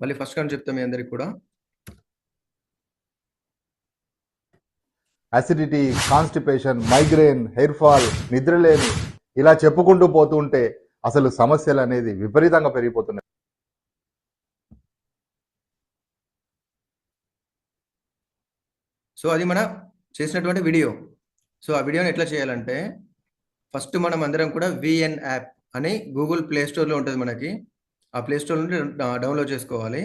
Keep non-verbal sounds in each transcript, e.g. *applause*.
మళ్ళీ ఫస్ట్ కానీ చెప్తాం మీ అందరికి కూడా. Acidity constipation migraine hair fall నిద్రలేమి ఇలా చెప్పుకుంటూ పోతుంటే అసలు సమస్యలు అనేది విపరీతంగా పెరిగిపోతున్నాయి. సో అది మన చేసినటువంటి వీడియో. సో ఆ వీడియోని ఎట్లా చేయాలంటే ఫస్ట్ మనం అందరం కూడా విఎన్ యాప్ అని గూగుల్ ప్లే స్టోర్లో ఉంటుంది మనకి. ఆ ప్లే స్టోర్ నుండి డౌన్లోడ్ చేసుకోవాలి.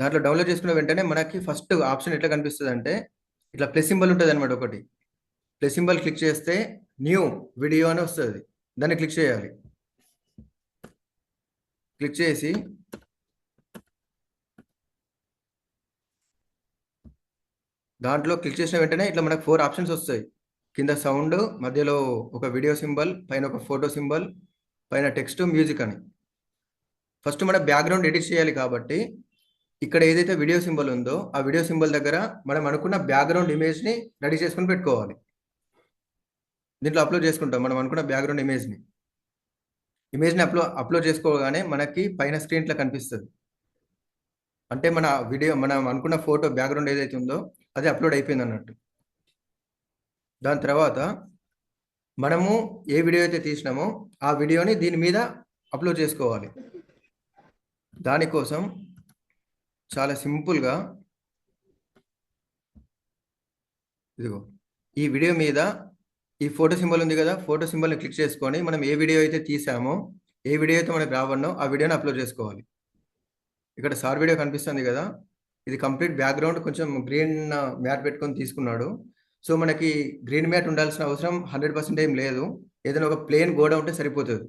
దాంట్లో డౌన్లోడ్ చేసుకున్న వెంటనే మనకి ఫస్ట్ ఆప్షన్ ఎట్లా కనిపిస్తుంది అంటే ఇట్లా ప్లస్ సింబల్ ఉంటుంది అనమాట ఒకటి. ప్లస్ సింబల్ క్లిక్ చేస్తే న్యూ వీడియో అని వస్తుంది. దాన్ని క్లిక్ చేయాలి. క్లిక్ చేసి దాంట్లో క్లిక్ చేసిన వెంటనే ఇట్లా మనకు ఫోర్ ఆప్షన్స్ వస్తాయి. కింద సౌండ్ మధ్యలో ఒక వీడియో సింబల్ పైన ఒక ఫోటో సింబల్ పైన టెక్స్ట్ మ్యూజిక్ అని. ఫస్ట్ మనం బ్యాక్గ్రౌండ్ ఎడిట్ చేయాలి కాబట్టి ఇక్కడ ఏదైతే వీడియో సింబల్ ఉందో ఆ వీడియో సింబల్ దగ్గర మనం అనుకున్న బ్యాక్గ్రౌండ్ ఇమేజ్ని రెడీ చేసుకుని పెట్టుకోవాలి. దీంట్లో అప్లోడ్ చేసుకుంటాం. మనం అనుకున్న బ్యాక్గ్రౌండ్ ఇమేజ్ని ఇమేజ్ని అప్లో అప్లోడ్ చేసుకోగానే మనకి పైన స్క్రీన్లో కనిపిస్తుంది. అంటే మన వీడియో మనం అనుకున్న ఫోటో బ్యాక్గ్రౌండ్ ఏదైతే ఉందో అది అప్లోడ్ అయిపోయింది అన్నట్టు దాని తర్వాత మనము ఏ వీడియో అయితే తీసినామో ఆ వీడియోని దీని మీద అప్లోడ్ చేసుకోవాలి. దానికోసం చాలా సింపుల్గా ఇదిగో ఈ వీడియో మీద ఈ ఫోటో సింబల్ ఉంది కదా ఫోటో సింబల్ని క్లిక్ చేసుకొని మనం ఏ వీడియో అయితే తీసామో ఏ వీడియో అయితే మనకు రావన్నో ఆ వీడియోని అప్లోడ్ చేసుకోవాలి. ఇక్కడ సార్ వీడియో కనిపిస్తుంది కదా ఇది కంప్లీట్ బ్యాక్గ్రౌండ్ కొంచెం గ్రీన్ మ్యాట్ పెట్టుకొని తీసుకున్నాడు. సో మనకి గ్రీన్ మ్యాట్ ఉండాల్సిన అవసరం హండ్రెడ్ పర్సెంట్ ఏం లేదు. ఏదైనా ఒక ప్లేన్ గోడ ఉంటే సరిపోతుంది.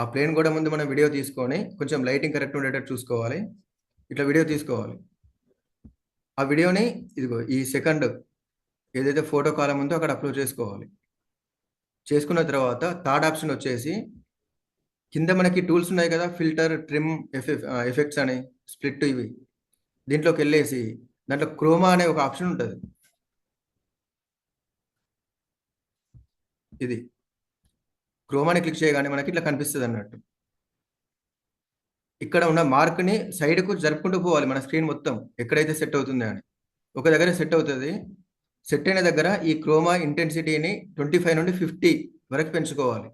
ఆ ప్లేన్ గోడ ముందు మనం వీడియో తీసుకొని కొంచెం లైటింగ్ కరెక్ట్ ఉండేటట్టు చూసుకోవాలి. ఇట్లా వీడియో తీసుకోవాలి. ఆ వీడియోని ఇదిగో ఈ సెకండ్ ఏదైతే ఫోటో కాలం ఉందో అక్కడ అప్లోడ్ చేసుకోవాలి. చేసుకున్న తర్వాత థర్డ్ ఆప్షన్ వచ్చేసి కింద మనకి టూల్స్ ఉన్నాయి కదా ఫిల్టర్ ట్రిమ్ ఎఫెక్ట్ ఎఫెక్ట్స్ అని స్ప్లిట్ ఇవి. దీంట్లోకి వెళ్ళేసి దాంట్లో క్రోమా అనే ఒక ఆప్షన్ ఉంటుంది. ఇది. క్రోమాని క్లిక్ చేయగానే మనకి ఇట్లా కనిపిస్తుంది అన్నట్టు. ఇక్కడ ఉన్న మార్క్ని సైడ్కు జరుపుకుంటూ పోవాలి మన స్క్రీన్ మొత్తం. ఎక్కడైతే సెట్ అవుతుంది అని. ఒక దగ్గర సెట్ అవుతుంది. సెట్ అయిన దగ్గర ఈ క్రోమా ఇంటెన్సిటీని ట్వంటీ ఫైవ్ నుండి ఫిఫ్టీ వరకు పెంచుకోవాలి.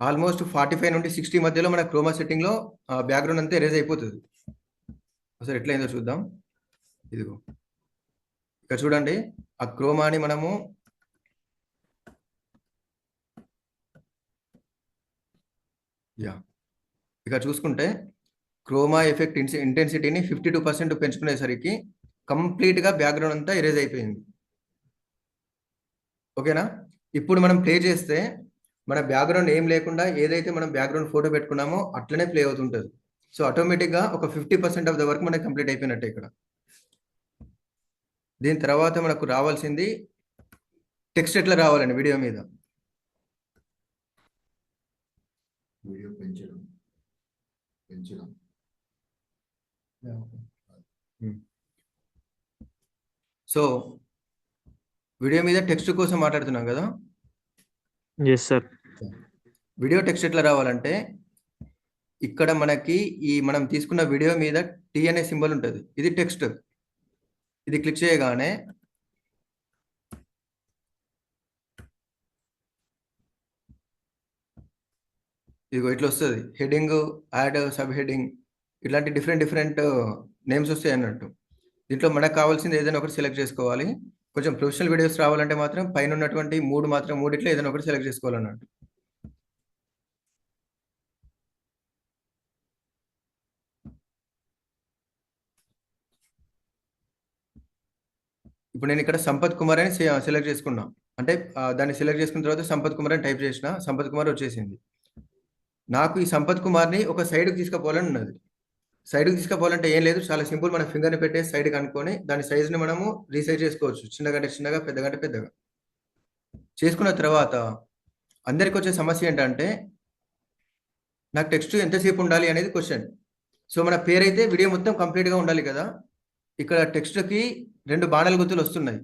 ఆల్మోస్ట్ ఫార్టీ ఫైవ్ నుండి సిక్స్టీ మధ్యలో మన క్రోమా సెట్టింగ్లో బ్యాక్గ్రౌండ్ అంతా ఎరేజ్ అయిపోతుంది. ఒకసారి ఎట్లయిందో చూద్దాం. ఇదిగో. ఇక్కడ చూడండి ఆ క్రోమాని మనము యా. ఇక చూసుకుంటే క్రోమా ఎఫెక్ట్ ఇంటెన్సిటీని ఫిఫ్టీ టూ పర్సెంట్ పెంచుకునేసరికి కంప్లీట్గా బ్యాక్గ్రౌండ్ అంతా ఎరేజ్ అయిపోయింది. ఓకేనా? ఇప్పుడు మనం ప్లే చేస్తే మన బ్యాక్గ్రౌండ్ ఏం లేకుండా ఏదైతే మనం బ్యాక్గ్రౌండ్ ఫోటో పెట్టుకున్నామో అట్లనే ప్లే అవుతుంటుంది. సో ఆటోమేటిక్గా ఒక fifty percent of the work మనకి కంప్లీట్ అయిపోయినట్టే ఇక్కడ. దీని తర్వాత మనకు రావాల్సింది టెక్స్ట్ ఎట్లా రావాలండి వీడియో మీద? వీడియో పెంచడం. పెంచడం. సో వీడియో మీద టెక్స్ట్ కోసం మాట్లాడుతున్నాం కదా? ఎస్ సార్ వీడియో టెక్స్ట్ ఎట్లా రావాలంటే ఇక్కడ మనకి ఈ మనం తీసుకున్న వీడియో మీద టీ అనే సింబల్ ఉంటుంది. ఇది టెక్స్ట్ ఇది క్లిక్ చేయగానే ఇదిగో ఇట్లా వస్తుంది. హెడింగ్ యాడ్ సబ్ హెడింగ్ ఇట్లాంటి డిఫరెంట్ డిఫరెంట్ నేమ్స్ వస్తాయి అన్నట్టు. దీంట్లో మనకు కావాల్సింది ఏదైనా ఒకటి సెలెక్ట్ చేసుకోవాలి. కొంచెం ప్రొఫెషనల్ వీడియోస్ రావాలంటే మాత్రం పైన ఉన్నటువంటి మూడు మాత్రం మూడిట్లో ఏదైనా ఒకటి సెలెక్ట్ చేసుకోవాలన్నట్టు. ఇప్పుడు నేను ఇక్కడ సంపత్ కుమార్ అని సెలెక్ట్ చేసుకున్నా. అంటే దాన్ని సెలెక్ట్ చేసుకున్న తర్వాత సంపత్ కుమార్ అని టైప్ చేసిన సంపత్ కుమార్ వచ్చేసింది. నాకు ఈ సంపత్ కుమార్ని ఒక సైడ్కి తీసుకుపోవాలని ఉన్నది. సైడ్కి తీసుకుపోవాలంటే ఏం లేదు. చాలా సింపుల్ మన ఫింగర్ని పెట్టే సైడ్కి అనుకొని దాని సైజుని మనము రీసైజ్ చేసుకోవచ్చు. చిన్నగంటే చిన్నగా పెద్దగా అంటే పెద్దగా. చేసుకున్న తర్వాత అందరికి వచ్చే సమస్య ఏంటంటే నాకు టెక్స్ట్ ఎంతసేపు ఉండాలి అనేది క్వశ్చన్. సో మన పేరైతే వీడియో మొత్తం కంప్లీట్గా ఉండాలి కదా. ఇక్కడ టెక్స్ట్కి రెండు బాణల గుర్తులు వస్తున్నాయి.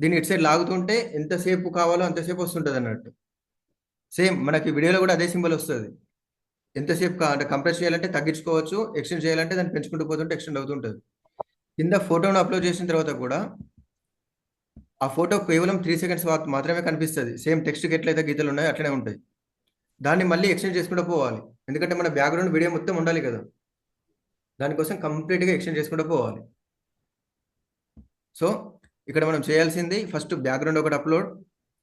దీన్ని ఇటు సైడ్ లాగుతుంటే ఎంతసేపు కావాలో అంతసేపు వస్తుంటుంది అన్నట్టు. సేమ్ మనకి వీడియోలో కూడా అదే సింబల్ వస్తుంది. ఎంతసేపు అంటే కంప్రెస్ చేయాలంటే తగ్గించుకోవచ్చు ఎక్స్టెండ్ చేయాలంటే దాన్ని పెంచుకుంటూ పోతుంటే ఎక్స్టెండ్ అవుతుంటుంది. కింద ఫోటోను అప్లోడ్ చేసిన తర్వాత కూడా ఆ ఫోటో కేవలం త్రీ సెకండ్స్ మాత్రమే కనిపిస్తుంది. సేమ్ టెక్స్ట్కి ఎట్లయితే గీతలు ఉన్నాయో అట్లనే ఉంటాయి. దాన్ని మళ్ళీ ఎక్స్టెండ్ చేసుకుంటూ పోవాలి. ఎందుకంటే మన బ్యాక్గ్రౌండ్ వీడియో మొత్తం ఉండాలి కదా. దానికోసం కంప్లీట్గా ఎక్స్టెండ్ చేసుకుంటూ పోవాలి. సో ఇక్కడ మనం చేయాల్సింది ఫస్ట్ బ్యాక్గ్రౌండ్ ఒకటి అప్లోడ్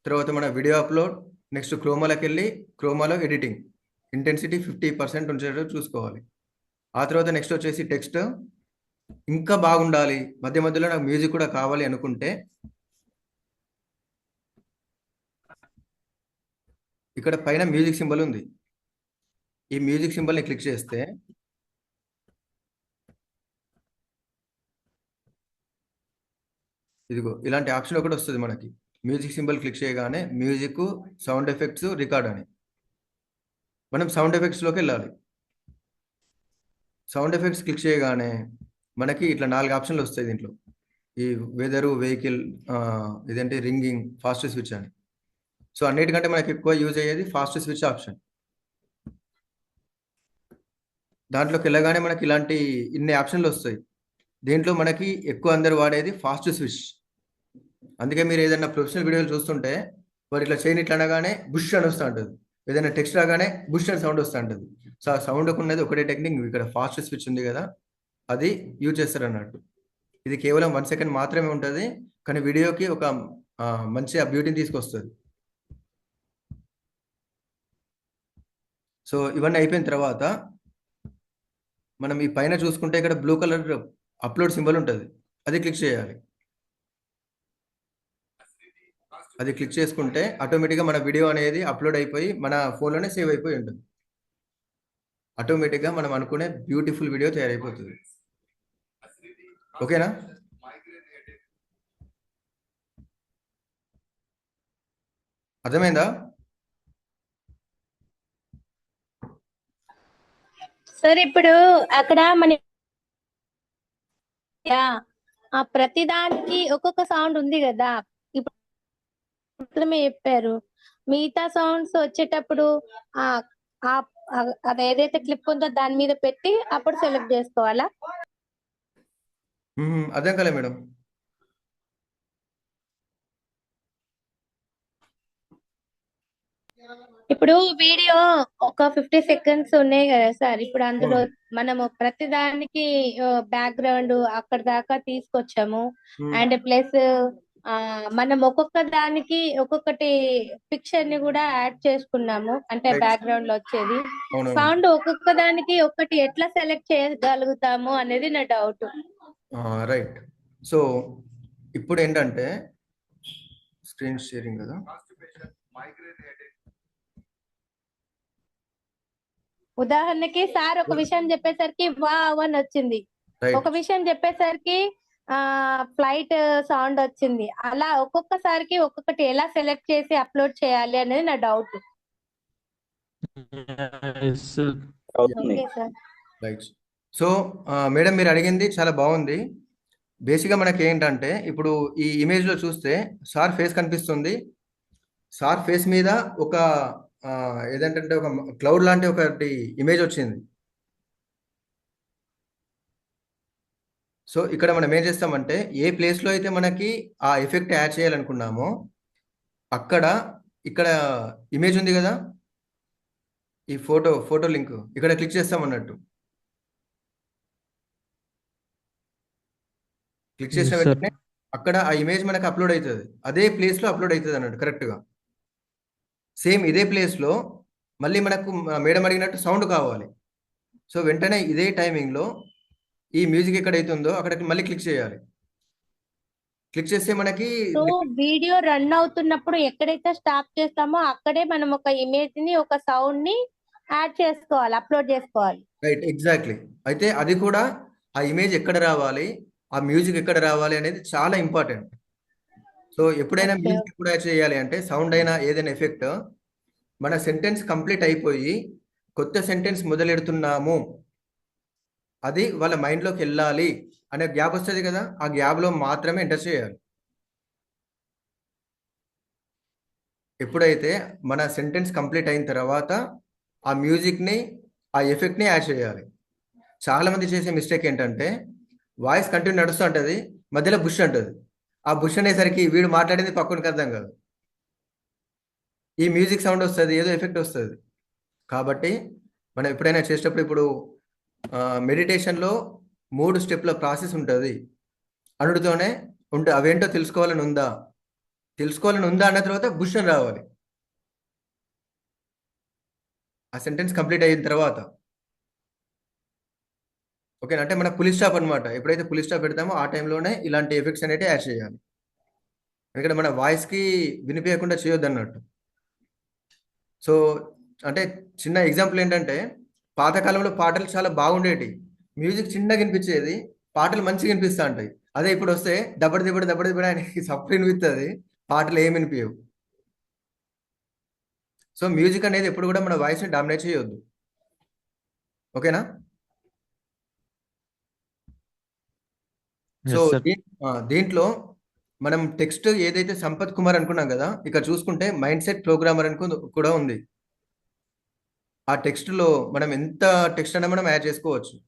తర్వాత మన వీడియో అప్లోడ్ నెక్స్ట్ క్రోమాలోకి వెళ్ళి క్రోమాలో ఎడిటింగ్ ఇంటెన్సిటీ ఫిఫ్టీ పర్సెంట్ ఉంచేటట్టు చూసుకోవాలి. ఆ తర్వాత నెక్స్ట్ వచ్చేసి టెక్స్ట్ ఇంకా బాగుండాలి. మధ్య మధ్యలో నాకు మ్యూజిక్ కూడా కావాలి అనుకుంటే ఇక్కడ పైన మ్యూజిక్ సింబల్ ఉంది. ఈ మ్యూజిక్ సింబల్ని క్లిక్ చేస్తే ఇదిగో ఇలాంటి ఆప్షన్ ఒకటి వస్తుంది మనకి. మ్యూజిక్ సింబల్ క్లిక్ చేయగానే మ్యూజిక్ సౌండ్ ఎఫెక్ట్స్ రికార్డ్ అని. మనం సౌండ్ ఎఫెక్ట్స్లోకి వెళ్ళాలి. సౌండ్ ఎఫెక్ట్స్ క్లిక్ చేయగానే మనకి ఇట్లా నాలుగు ఆప్షన్లు వస్తాయి దీంట్లో. ఈ వెదరు వెహికల్ ఇదేంటి రింగింగ్ ఫాస్ట్ స్విచ్ అని. సో అన్నిటికంటే మనకి ఎక్కువ యూజ్ అయ్యేది ఫాస్ట్ స్విచ్ ఆప్షన్. దాంట్లోకి వెళ్ళగానే మనకి ఇలాంటి ఇన్ని ఆప్షన్లు వస్తాయి. దీంట్లో మనకి ఎక్కువ అందరు వాడేది ఫాస్ట్ స్విచ్. అందుకే మీరు ఏదైనా ప్రొఫెషనల్ వీడియోలు చూస్తుంటే వారు ఇట్లా చేయని ఇట్లా అనగానే బుష్ అని వస్తూ ఉంటుంది. ఏదైనా టెక్స్ట్ రాగానే బుష్ అని సౌండ్ వస్తూ ఉంటుంది. సో ఆ సౌండ్ ఉన్నది ఒకటే టెక్నిక్. ఇక్కడ ఫాస్ట్ స్విచ్ ఉంది కదా అది యూజ్ చేస్తారు అన్నట్టు. ఇది కేవలం వన్ సెకండ్ మాత్రమే ఉంటుంది కానీ వీడియోకి ఒక మంచి ఆ బ్యూటీని తీసుకొస్తుంది. సో ఇవన్నీ అయిపోయిన తర్వాత మనం ఈ పైన చూసుకుంటే ఇక్కడ బ్లూ కలర్ అప్లోడ్ సింబల్ ఉంటుంది. అది క్లిక్ చేయాలి. అది క్లిక్ చేసుకుంటే ఆటోమేటిక్గా మన వీడియో అనేది అప్లోడ్ అయిపోయి మన ఫోన్లోనే సేవ్ అయిపోయి ఉంటుంది. ఆటోమేటిక్గా మనం అనుకునే బ్యూటిఫుల్ వీడియో తయారైపోతుంది. ఓకేనా? అర్థమైందా? సార్ ఇప్పుడు అక్కడ మన యా, ఆ ప్రతి దానికి ఒక్కొక్క సౌండ్ ఉంది కదా. ఇప్పుడు మీరు చెప్పారు. మిగతా సౌండ్స్ వచ్చేటప్పుడు ఆ ఆ- అది ఏదైతే క్లిప్ ఉందో దాని మీద పెట్టి అప్పుడు సెలెక్ట్ చేసుకోవాలా? అదే కదా మేడం. ఇప్పుడు వీడియో ఒక ఫిఫ్టీ సెకండ్స్ ఉన్నాయి కదా సార్. ఇప్పుడు అందులో మనము ప్రతి దానికి బ్యాక్గ్రౌండ్ అక్కడ దాకా తీసుకొచ్చాము. అండ్ ప్లస్ మనం ఒక్కొక్క దానికి ఒక్కొక్కటి పిక్చర్ని కూడా యాడ్ చేసుకున్నాము. అంటే. బ్యాక్గ్రౌండ్లో వచ్చేది. సౌండ్ ఒక్కొక్క దానికి ఒక్కటి ఎట్లా సెలెక్ట్ చేయగలుగుతాము అనేది నా డౌట్ రైట్ సో ఇప్పుడు ఏంటంటే స్క్రీన్ షేరింగ్ కదా. ఉదాహరణకి సార్ ఒక విషయం చెప్పేసరికి వావ్ అని వచ్చింది. ఒక విషయం చెప్పేసరికి ఆ ఫ్లైట్ సౌండ్ వచ్చింది. అలా ఒక్కొక్కసారికి ఒక్కొక్కటి ఎలా సెలెక్ట్ చేసి అప్లోడ్ చేయాలి అనేది నా డౌట్. సో మేడం మీరు అడిగింది చాలా బాగుంది. బేసిక్గా మనకి ఏంటంటే ఇప్పుడు ఈ ఇమేజ్లో చూస్తే సార్ ఫేస్ కనిపిస్తుంది. సార్ ఫేస్ మీద ఒక ఏదంటే ఒక క్లౌడ్ లాంటి ఒకటి ఇమేజ్ వచ్చింది. సో ఇక్కడ మనం ఏం చేస్తామంటే ఏ ప్లేస్లో అయితే మనకి ఆ ఎఫెక్ట్ యాడ్ చేయాలనుకున్నామో అక్కడ ఇక్కడ ఇమేజ్ ఉంది కదా? ఈ ఫోటో ఫోటో లింక్ ఇక్కడ క్లిక్ చేస్తాం అన్నట్టు. క్లిక్ చేసిన. వెంటనే అక్కడ ఆ ఇమేజ్ మనకు అప్లోడ్ అవుతుంది. అదే ప్లేస్లో అప్లోడ్ అవుతుంది అన్నట్టు కరెక్ట్గా సేమ్ ఇదే ప్లేస్లో మళ్ళీ మనకు మేడం అడిగినట్టు సౌండ్ కావాలి. సో వెంటనే ఇదే టైమింగ్లో ఈ మ్యూజిక్ ఎక్కడైతే ఉందో అక్కడికి మళ్ళీ క్లిక్ చేయాలి. క్లిక్ చేస్తే మనకి వీడియో రన్ అవుతున్నప్పుడు ఎక్కడైతే స్టాప్ చేస్తామో అక్కడే మనం ఒక ఇమేజ్ని ఒక సౌండ్ని యాడ్ చేసుకోవాలి అప్లోడ్ చేసుకోవాలి. రైట్ ఎగ్జాక్ట్లీ అయితే అది కూడా ఆ ఇమేజ్ ఎక్కడ రావాలి ఆ మ్యూజిక్ ఎక్కడ రావాలి అనేది చాలా ఇంపార్టెంట్ సో ఎప్పుడైనా. మ్యూజిక్ కూడా చేయాలి అంటే సౌండ్ అయినా ఏదైనా ఎఫెక్ట్ మన సెంటెన్స్ కంప్లీట్ అయిపోయి కొత్త సెంటెన్స్ మొదలెడుతున్నాము. అది వాళ్ళ మైండ్లోకి వెళ్ళాలి అనే గ్యాప్ వస్తుంది కదా ఆ గ్యాప్లో మాత్రమే ఎంటర్ చేయాలి. ఎప్పుడైతే మన సెంటెన్స్ కంప్లీట్ అయిన తర్వాత ఆ మ్యూజిక్ని ఆ ఎఫెక్ట్ని యాడ్ చేయాలి. చాలా మంది చేసే మిస్టేక్ ఏంటంటే వాయిస్ కంటిన్యూ నడుస్తూ ఉంటుంది మధ్యలో బుష్ అంటుంది. ఆ బుష్ అనేసరికి వీడు మాట్లాడేది పక్కనకి అర్థం కాదు. ఈ మ్యూజిక్ సౌండ్ వస్తుంది ఏదో ఎఫెక్ట్ వస్తుంది. కాబట్టి మనం ఎప్పుడైనా చేసేటప్పుడు ఇప్పుడు మెడిటేషన్లో మూడు స్టెప్ల ప్రాసెస్ ఉంటుంది. అనుడితోనే ఉంటే అవేంటో తెలుసుకోవాలని ఉందా? తెలుసుకోవాలని ఉందా అన్న తర్వాత బుష్ అని రావాలి. ఆ సెంటెన్స్ కంప్లీట్ అయిన తర్వాత ఓకే అంటే మన పులి స్టాప్ అనమాట ఎప్పుడైతే పులి స్టాప్ పెడతామో ఆ టైంలోనే ఇలాంటి ఎఫెక్ట్స్ అనేవి యాడ్ చేయాలి. ఎందుకంటే మన వాయిస్కి వినిపించకుండా చేయొద్దు అన్నట్టు సో అంటే చిన్న ఎగ్జాంపుల్ ఏంటంటే పాతకాలంలో పాటలు చాలా బాగుండేటి. మ్యూజిక్ చిన్నగా వినిపించేది పాటలు మంచిగా వినిపిస్తూ ఉంటాయి. అదే ఇప్పుడు వస్తే దబ్బడి దిబ్బడి దబ్బడి దిబ్బడి ఆయనకి *laughs* సప్పుడు వినిపిస్తుంది పాటలు ఏమి వినిపించవు సో మ్యూజిక్ అనేది ఎప్పుడు కూడా మన వాయిస్ని డామినేట్ చేయొద్దు. ఓకేనా? సో ఎస్ సార్ దీ- ఆ, దీంట్లో మనం టెక్స్ట్ ఏదైతే సంపత్ కుమార్ అనుకున్నాం కదా ఇక్కడ చూసుకుంటే మైండ్ సెట్ ప్రోగ్రామర్ అనుకు కూడా ఉంది. ఆ టెక్స్ట్లో మనం ఎంత టెక్స్ట్ అయినా మనం యాడ్ చేసుకోవచ్చు.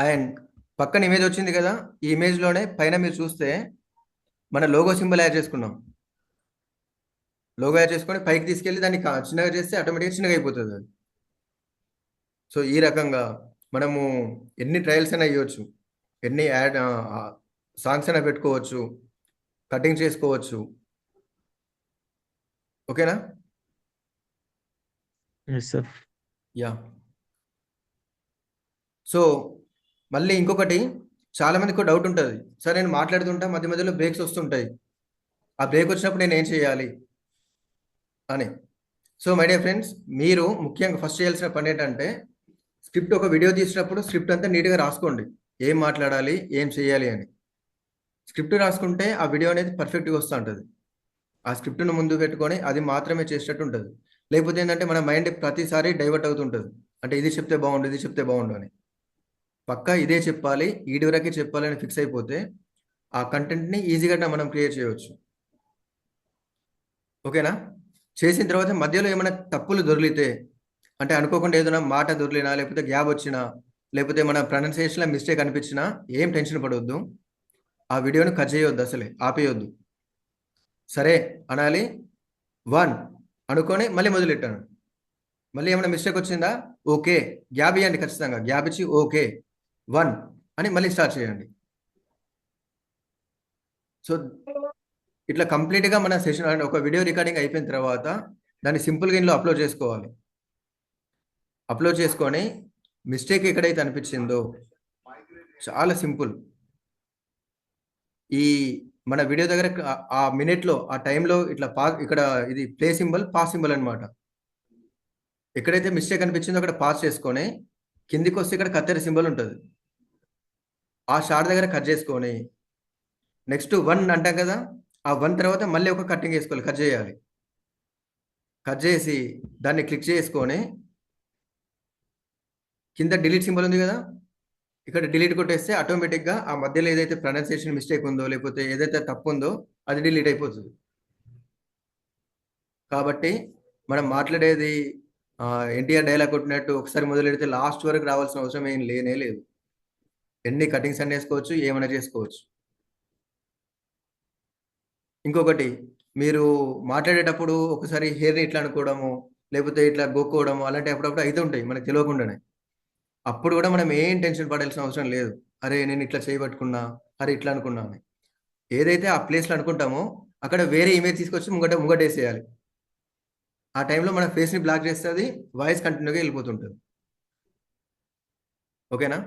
అండ్ పక్కన ఇమేజ్ వచ్చింది కదా ఈ ఇమేజ్లోనే పైన మీరు చూస్తే మన లోగో సింబల్ యాడ్ చేసుకున్నాం. లోగో యాడ్ చేసుకొని పైకి తీసుకెళ్ళి దాన్ని కా- చిన్నగా చేస్తే ఆటోమేటిక్గా చిన్నగా అయిపోతుంది అది. సో ఈ రకంగా మనము ఎన్ని ట్రయల్స్ అయినా ఇవ్వచ్చు ఎన్ని యాడ్ సాంగ్స్ అయినా పెట్టుకోవచ్చు కటింగ్ చేసుకోవచ్చు. ఓకేనా? యా. సో మళ్ళీ ఇంకొకటి చాలా మందికి డౌట్ ఉంటుంది. సార్ నేను మాట్లాడుతుంటా మధ్య మధ్యలో బ్రేక్స్ వస్తుంటాయి. ఆ బ్రేక్ వచ్చినప్పుడు నేను ఏం చేయాలి? అని. సో మై డియర్ ఫ్రెండ్స్ మీరు ముఖ్యంగా ఫస్ట్ చేయాల్సిన పని ఏంటంటే స్క్రిప్ట్ ఒక వీడియో తీసినప్పుడు స్క్రిప్ట్ అంతా నీట్గా రాసుకోండి. ఏం మాట్లాడాలి ఏం చేయాలి అని. స్క్రిప్ట్ రాసుకుంటే ఆ వీడియో అనేది పర్ఫెక్ట్గా వస్తూ ఉంటుంది ఆ స్క్రిప్ట్ను ముందు పెట్టుకొని అది మాత్రమే చేసేటట్టు ఉంటుంది. లేకపోతే ఏంటంటే మన మైండ్ ప్రతిసారి డైవర్ట్ అవుతుంటుంది. అంటే ఇది చెప్తే బాగుండు ఇది చెప్తే బాగుండు అని. పక్కా ఇదే చెప్పాలి ఈడి వరకే చెప్పాలి అని ఫిక్స్ అయిపోతే ఆ కంటెంట్ని ఈజీగా మనం క్రియేట్ చేయవచ్చు ఓకేనా? చేసిన తర్వాత మధ్యలో ఏమైనా తప్పులు దొరికితే అంటే అనుకోకుండా ఏదైనా మాట దొరికినా లేకపోతే గ్యాప్ వచ్చినా లేకపోతే మన ప్రొనౌన్సియేషన్లో మిస్టేక్ అనిపించినా ఏం టెన్షన్ పడవద్దు ఆ వీడియోని కట్ చేయొద్దు అసలే ఆపేయొద్దు. సరే అనాలి. వన్ అనుకొని మళ్ళీ మొదలెట్టాను. మళ్ళీ ఏమైనా మిస్టేక్ వచ్చిందా? ఓకే. గ్యాప్ ఇవ్వండి ఖచ్చితంగా. గ్యాప్ ఇచ్చి ఓకే. వన్ అని మళ్ళీ స్టార్ట్ చేయండి. సో ఇట్లా కంప్లీట్గా మన సెషన్ అంటే ఒక వీడియో రికార్డింగ్ అయిపోయిన తర్వాత దాన్ని సింపుల్గా ఇంట్లో అప్లోడ్ చేసుకోవాలి. అప్లోడ్ చేసుకొని మిస్టేక్ ఎక్కడైతే అనిపించిందో చాలా సింపుల్. ఈ మన వీడియో దగ్గర ఆ- మినిట్లో ఆ టైంలో ఇట్లా పా ఇక్కడ ఇది ప్లే సింబల్ పాస్ సింబల్ అనమాట ఎక్కడైతే మిస్టేక్ అనిపించిందో అక్కడ పాస్ చేసుకొని కిందికి వస్తే ఇక్కడ కత్తెర సింబల్ ఉంటుంది. ఆ షార్ట్ దగ్గర కట్ చేసుకొని నెక్స్ట్ వన్ అంటాం కదా ఆ వన్ తర్వాత మళ్ళీ ఒక కట్టింగ్ వేసుకోవాలి కట్ చేయాలి. కట్ చేసి దాన్ని క్లిక్ చేసుకొని కింద డిలీట్ సింబల్ ఉంది కదా? ఇక్కడ డిలీట్ కొట్టేస్తే ఆటోమేటిక్గా ఆ మధ్యలో ఏదైతే ప్రొనౌన్సియేషన్ మిస్టేక్ ఉందో లేకపోతే ఏదైతే తప్పు ఉందో అది డిలీట్ అయిపోతుంది. కాబట్టి మనం మాట్లాడేది ఎన్టీఆర్ డైలాగ్ కొట్టినట్టు ఒకసారి మొదలెడితే లాస్ట్ వరకు రావాల్సిన అవసరం ఏం లేనే లేదు. ఎన్ని కటింగ్స్ అన్ని వేసుకోవచ్చు ఏమైనా చేసుకోవచ్చు. ఇంకొకటి మీరు మాట్లాడేటప్పుడు ఒకసారి హెయిర్ని ఇట్లా అనుకోవడము లేకపోతే ఇట్లా గోక్కోవడము అలాంటి అప్పుడప్పుడు అయితే ఉంటాయి మనకు తెలియకుండానే. అప్పుడు కూడా మనం ఏం టెన్షన్ పడాల్సిన అవసరం లేదు. అరే నేను ఇట్లా చేయబట్టుకున్నా అరే ఇట్లా అనుకున్నా అని. ఏదైతే ఆ ప్లేస్లో అనుకుంటామో అక్కడ వేరే ఇమేజ్ తీసుకొచ్చి ముంగట ముంగటేసేయాలి ఆ టైంలో మన ఫేస్ని బ్లాక్ చేస్తుంది వాయిస్ కంటిన్యూగా వెళ్ళిపోతుంటుంది. ఓకేనా?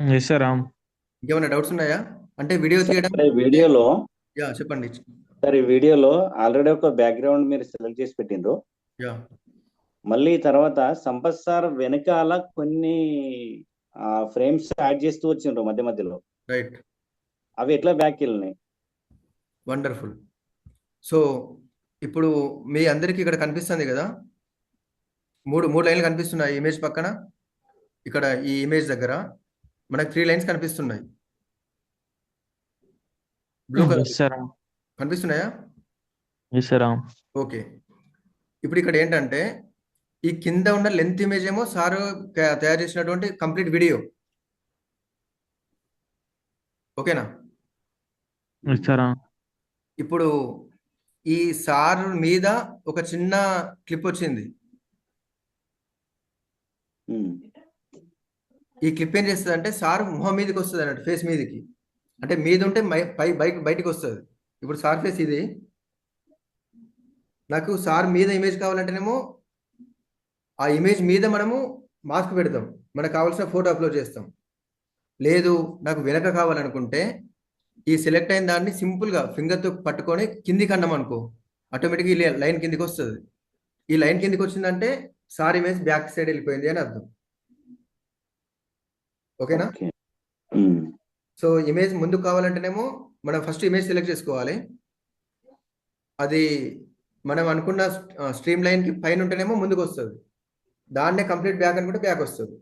Yes sir Ram. ఇంకేమైనా డౌట్స్ ఉన్నాయా? అంటే వీడియో తీయడం వీడియోలో యా చెప్పండి. సార్ ఈ వీడియోలో ఆల్రెడీ ఒక బ్యాక్గ్రౌండ్ మీరు సెలెక్ట్ చేసి పెట్టిండ్రు. మళ్ళీ తర్వాత సంపత్ సార్ వెనకాల కొన్ని ఫ్రేమ్స్ యాడ్ చేస్తూ వచ్చిండ్రు మధ్య మధ్యలో. రైట్ అవి ఎట్లా బ్యాక్ వెళ్ళినాయి? వండర్ఫుల్ సో ఇప్పుడు మీ అందరికీ ఇక్కడ కనిపిస్తుంది కదా? మూడు మూడు లైన్లు కనిపిస్తున్నాయి ఇమేజ్ పక్కన. ఇక్కడ ఈ ఇమేజ్ దగ్గర మనకు త్రీ లైన్స్ కనిపిస్తున్నాయి. Blue colour. కనిపిస్తున్నాయా? ఓకే ఇప్పుడు ఇక్కడ ఏంటంటే ఈ కింద ఉన్న లెంత్ ఇమేజ్ ఏమో సార్ తయారు చేసినటువంటి కంప్లీట్ వీడియో ఓకేనా? సార్ ఇప్పుడు ఈ సార్ మీద ఒక చిన్న క్లిప్ వచ్చింది. ఈ క్లిప్ ఏం చేస్తుంది అంటే సార్ మొహం మీదకి వస్తుంది అన్నట్టు ఫేస్ మీదకి. అంటే మీద ఉంటే పై బైక్ బయటికి వస్తుంది. ఇప్పుడు సార్ ఫేస్ ఇది. నాకు సార్ మీద ఇమేజ్ కావాలంటేనేమో ఆ ఇమేజ్ మీద మనము మాస్క్ పెడతాం. మనకు కావాల్సిన ఫోటో అప్లోడ్ చేస్తాం. లేదు నాకు వెనక కావాలనుకుంటే ఈ సెలెక్ట్ అయిన దాన్ని సింపుల్గా ఫింగర్తో పట్టుకొని కిందికి అన్నాం అనుకో ఆటోమేటిక్గా ఈ లైన్ కిందికి వస్తుంది. ఈ లైన్ కిందికి వచ్చిందంటే సార్ ఇమేజ్ బ్యాక్ సైడ్ వెళ్ళిపోయింది అని అర్థం. ఓకేనా. సో ఇమేజ్ ముందుకు కావాలంటేనేమో మనం ఫస్ట్ ఇమేజ్ సెలెక్ట్ చేసుకోవాలి. అది మనం అనుకున్న స్ట్రీమ్ లైన్కి పైన ఉంటేనేమో ముందుకు వస్తుంది. దాన్నే కంప్లీట్ బ్యాక్ అనుకుంటే బ్యాక్ వస్తుంది.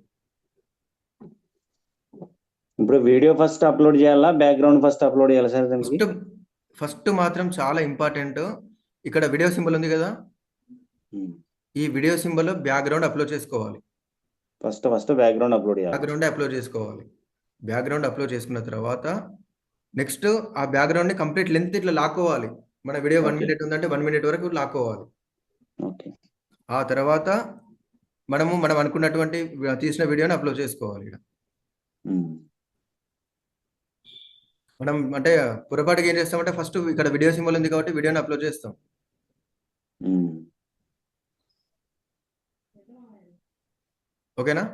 ఇప్పుడు వీడియో ఫస్ట్ అప్లోడ్ చేయాలా? బ్యాక్గ్రౌండ్ ఫస్ట్ అప్లోడ్ చేయాలా సార్ ఫస్ట్ ఫస్ట్ మాత్రం చాలా ఇంపార్టెంట్ ఇక్కడ వీడియో సింబల్ ఉంది కదా. ఈ వీడియో సింబల్ బ్యాక్గ్రౌండ్ అప్లోడ్ చేసుకోవాలి. ఫస్ట్ ఫస్ట్ బ్యాక్గ్రౌండ్ అప్లోడ్ చేయాలి? బ్యాక్గ్రౌండ్ అప్లోడ్ చేసుకోవాలి. బ్యాక్గ్రౌండ్ అప్లోడ్ చేసుకున్న తర్వాత నెక్స్ట్ ఆ బ్యాక్గ్రౌండ్ని కంప్లీట్ లెంత్ ఇట్లా లాక్కోవాలి. మన వీడియో వన్. మినిట్ ఉందంటే వన్ మినిట్ వరకు లాక్కోవాలి. ఆ తర్వాత మనము మనం అనుకున్నటువంటి తీసిన వీడియోని అప్లోడ్ చేసుకోవాలి ఇక్కడ ఉమ్. మనం అంటే పొరపాటుగా ఏం చేస్తామంటే ఫస్ట్ ఇక్కడ వీడియో సింబల్ ఉంది కాబట్టి వీడియోని అప్లోడ్ చేస్తాం. ఓకేనా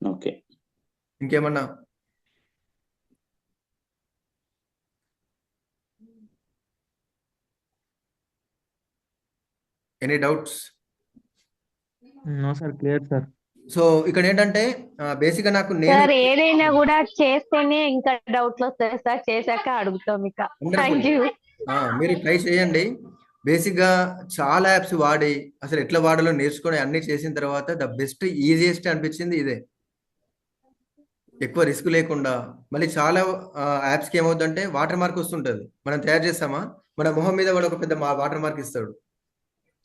ఓకే ఇంకేమన్నా? Any doubts no sir clear sir so ఇక్కడ ఏంటంటే బేసిక్గా నాకు నేను సార్ ఏదైనా కూడా చేస్తేనే ఇంకా డౌట్లు వస్తాయి సార్ చేశాక అడుగుతాం ఇక. థ్యాంక్ యూ ఆ, మీరు ట్రై చేయండి. బేసిక్గా చాలా యాప్స్ వాడి అసలు ఎట్లా వాడాలో నేర్చుకొని అన్ని చేసిన తర్వాత ద బెస్ట్ ఈజియెస్ట్ అనిపించింది ఇదే. ఎక్కువ రిస్క్ లేకుండా. మళ్ళీ చాలా యాప్స్కి ఏమవుతుందంటే వాటర్ మార్క్ వస్తుంటది. మనం తయారు చేస్తామా? మన మొహం మీద వాడు ఒక పెద్ద వాటర్ మార్క్ ఇస్తాడు.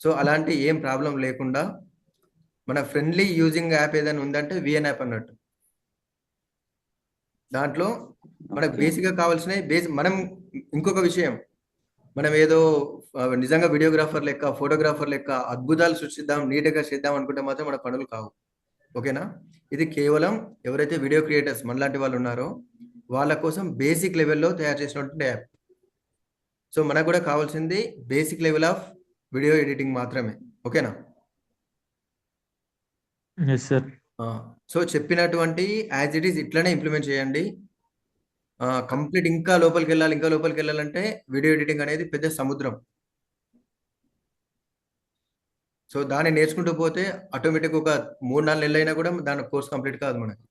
సో అలాంటి ఏం ప్రాబ్లం లేకుండా మన ఫ్రెండ్లీ యూజింగ్ యాప్ ఏదైనా ఉందంటే విఎన్ యాప్ అన్నట్టు. దాంట్లో మనకు ఓకే. బేసిక్గా కావాల్సినవి బేస్ మనం ఇంకొక విషయం. మనం ఏదో నిజంగా వీడియోగ్రాఫర్ లెక్క ఫోటోగ్రాఫర్ లెక్క అద్భుతాలు సృష్టిద్దాం నీట్గా చేద్దాం అనుకుంటే మాత్రం మన పనులు కావు. ఓకేనా? ఇది కేవలం ఎవరైతే వీడియో క్రియేటర్స్ మనలాంటి వాళ్ళు ఉన్నారో వాళ్ళ కోసం బేసిక్ లెవెల్లో తయారు చేసినటువంటి యాప్. సో మనకు కూడా కావాల్సింది basic level of video editing మాత్రమే. ఓకేనా? సార్ సో చెప్పినటువంటి యాజ్ ఇట్ ఈస్ ఇట్లనే ఇంప్లిమెంట్ చేయండి. కంప్లీట్ ఇంకా లోపలికి వెళ్ళాలి ఇంకా లోపలికి వెళ్ళాలంటే వీడియో ఎడిటింగ్ అనేది పెద్ద సముద్రం. సో దాన్ని నేర్చుకుంటూ పోతే ఆటోమేటిక్ ఒక మూడు నాలుగు నెలలు అయినా కూడా దాని కోర్స్ కంప్లీట్ కాదు మనకి.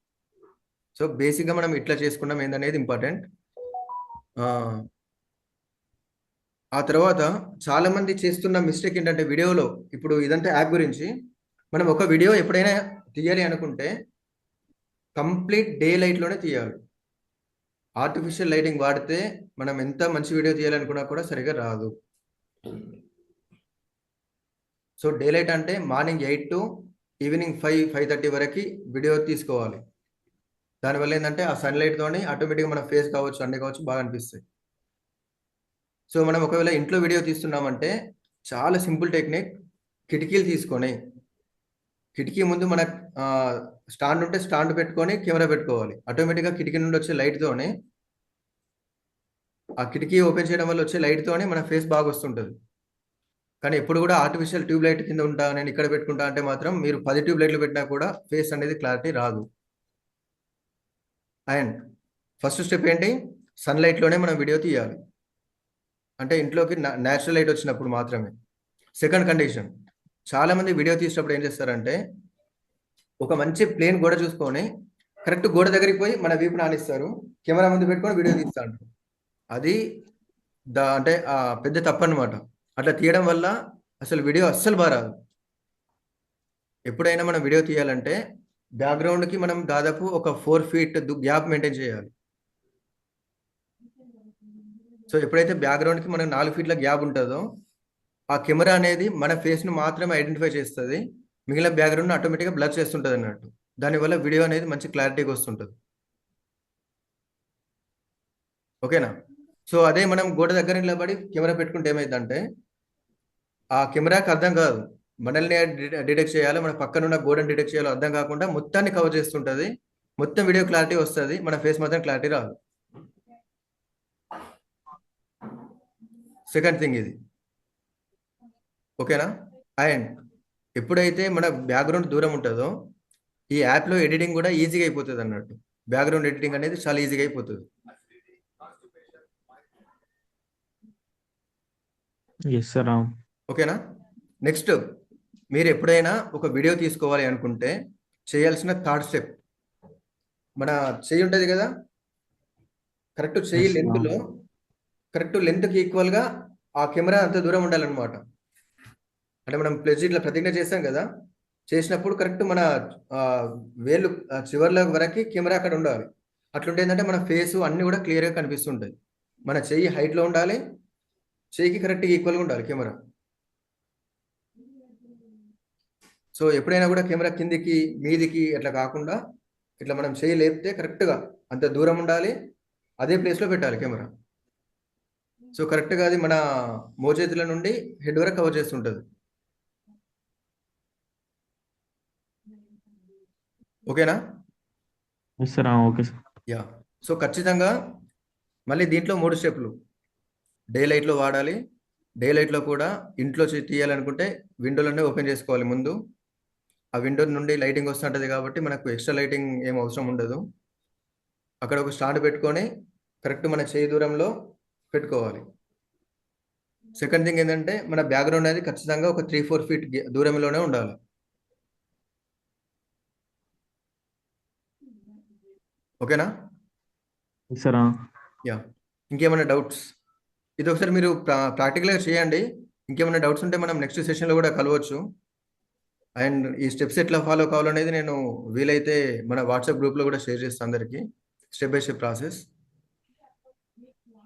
సో బేసిక్గా మనం ఇట్లా చేసుకున్నాం ఏందనేది ఇంపార్టెంట్ ఆ తర్వాత చాలా మంది చేస్తున్న మిస్టేక్ ఏంటంటే వీడియోలో ఇప్పుడు ఇదంతా యాప్ గురించి మనం ఒక వీడియో ఎప్పుడైనా తీయాలి అనుకుంటే కంప్లీట్ డే లైట్లోనే తీయాలి. ఆర్టిఫిషియల్ లైటింగ్ వాడితే మనం ఎంత మంచి వీడియో తీయాలనుకున్నా కూడా సరిగా రాదు. సో డే లైట్ అంటే morning eight to evening five five thirty వరకు వీడియో తీసుకోవాలి. దానివల్ల ఏంటంటే ఆ సన్లైట్తోని ఆటోమేటిక్గా మన ఫేస్ కావచ్చు అన్నీ కావచ్చు బాగా అనిపిస్తాయి. సో మనం ఒకవేళ ఇంట్లో వీడియో తీస్తున్నామంటే చాలా సింపుల్ టెక్నిక్ కిటికీలు తీసుకొని కిటికీ ముందు మన స్టాండ్ ఉంటే స్టాండ్ పెట్టుకొని కెమెరా పెట్టుకోవాలి. ఆటోమేటిక్గా కిటికీ నుండి వచ్చే లైట్తోనే ఆ కిటికీ ఓపెన్ చేయడం వల్ల వచ్చే లైట్తోనే మన ఫేస్ బాగా వస్తుంటుంది. కానీ ఎప్పుడు కూడా ఆర్టిఫిషియల్ ట్యూబ్ లైట్ కింద ఉంటా నేను ఇక్కడ పెట్టుకుంటా అంటే మాత్రం మీరు పది ట్యూబ్ లైట్లు పెట్టినా కూడా ఫేస్ అనేది క్లారిటీ రాదు. అండ్ ఫస్ట్ స్టెప్ ఏంటి? సన్లైట్లోనే మనం వీడియో తీయాలి. అంటే ఇంట్లోకి న్యాచురల్ లైట్ వచ్చినప్పుడు మాత్రమే. సెకండ్ కండిషన్ చాలా మంది వీడియో తీసినప్పుడు ఏం చేస్తారంటే ఒక మంచి ప్లేన్ గోడ చూసుకొని కరెక్ట్ గోడ దగ్గరికి పోయి మన వీపు నానిస్తారు. కెమెరా ముందు పెట్టుకొని వీడియో తీస్తాడు అది దా అంటే పెద్ద తప్పు అనమాట అట్లా తీయడం వల్ల అసలు వీడియో అస్సలు బారాదు. ఎప్పుడైనా మనం వీడియో తీయాలంటే బ్యాక్గ్రౌండ్కి మనం దాదాపు ఒక ఫోర్ ఫీట్ గ్యాప్ మెయింటైన్ చేయాలి. సో ఎప్పుడైతే బ్యాక్గ్రౌండ్కి మనకు నాలుగు ఫీట్ల గ్యాప్ ఉంటుందో ఆ కెమెరా అనేది మన ఫేస్ను మాత్రమే ఐడెంటిఫై చేస్తుంది. మిగిలిన బ్యాక్గ్రౌండ్ ఆటోమేటిక్గా బ్లర్ చేస్తుంటుంది అన్నట్టు. దానివల్ల వీడియో అనేది మంచి క్లారిటీగా వస్తుంటుంది. ఓకేనా? సో అదే మనం గోడ దగ్గర నిలబడి కెమెరా పెట్టుకుంటే ఏమైందంటే ఆ కెమెరాకి అర్థం కాదు. మనల్ని డిటెక్ట్ చేయాలి మన పక్కన ఉన్న గోడని డిటెక్ట్ చేయాలో అర్థం కాకుండా మొత్తాన్ని కవర్ చేస్తుంటుంది. మొత్తం వీడియో క్లారిటీ వస్తుంది. మన ఫేస్ మాత్రం క్లారిటీ రాదు. సెకండ్ థింగ్ ఇది. ఓకేనా అండ్ ఎప్పుడైతే మన బ్యాక్గ్రౌండ్ దూరం ఉంటుందో ఈ యాప్లో ఎడిటింగ్ కూడా ఈజీగా అయిపోతుంది అన్నట్టు. బ్యాక్గ్రౌండ్ ఎడిటింగ్ అనేది చాలా ఈజీగా అయిపోతుంది. ఓకేనా నెక్స్ట్ మీరు ఎప్పుడైనా ఒక వీడియో తీసుకోవాలి అనుకుంటే చేయాల్సిన థర్డ్ స్టెప్ మన చెయ్యి ఉంటుంది కదా? కరెక్ట్ చెయ్యి లెంత్లో కరెక్ట్ లెంత్కి ఈక్వల్గా ఆ కెమెరా అంత దూరం ఉండాలన్నమాట. అంటే మనం ప్లస్ ఇట్లా ప్రతిజ్ఞ చేస్తాం కదా చేసినప్పుడు కరెక్ట్ మన వేలు చివర్ల వరకు కెమెరా అక్కడ ఉండాలి. అట్లుంటే ఏంటంటే మన ఫేస్ అన్ని కూడా క్లియర్గా కనిపిస్తుంటాయి. మన చెయ్యి హైట్లో ఉండాలి చెయ్యికి కరెక్ట్గా ఈక్వల్గా ఉండాలి కెమెరా. సో ఎప్పుడైనా కూడా కెమెరా కిందికి మీదికి అట్లా కాకుండా ఇట్లా మనం చేయి లేపితే కరెక్ట్గా అంత దూరం ఉండాలి అదే ప్లేస్లో పెట్టాలి కెమెరా. సో కరెక్ట్గా అది మన మోచేతుల నుండి హెడ్ వరకు కవర్ చేస్తుంటుంది. ఓకేనా? Okay sir yeah. సో ఖచ్చితంగా మళ్ళీ దీంట్లో మూడు స్టెప్లు డే లైట్లో వాడాలి. డే లైట్లో కూడా ఇంట్లో తీయాలనుకుంటే విండోలోనే ఓపెన్ చేసుకోవాలి ముందు. ఆ విండో నుండి లైటింగ్ వస్తుంటుంది కాబట్టి మనకు ఎక్స్ట్రా లైటింగ్ ఏం అవసరం ఉండదు. అక్కడ ఒక స్టాండ్ పెట్టుకొని కరెక్ట్ మన చేయి దూరంలో పెట్టుకోవాలి. సెకండ్ థింగ్ ఏంటంటే మన బ్యాక్గ్రౌండ్ అనేది ఖచ్చితంగా ఒక త్రీ ఫోర్ ఫీట్ దూరంలోనే ఉండాలి. ఓకేనా? సార్ యా ఇంకేమైనా డౌట్స్ ఇది ఒకసారి మీరు ప్రా ప్రాక్టికల్గా చేయండి. ఇంకేమైనా డౌట్స్ ఉంటే మనం నెక్స్ట్ సెషన్లో కూడా కలవచ్చు. అండ్ ఈ స్టెప్స్ ఎట్లా ఫాలో కావాలనేది నేను వీలైతే మన వాట్సాప్ గ్రూప్లో కూడా షేర్ చేస్తాను అందరికీ. Step by step process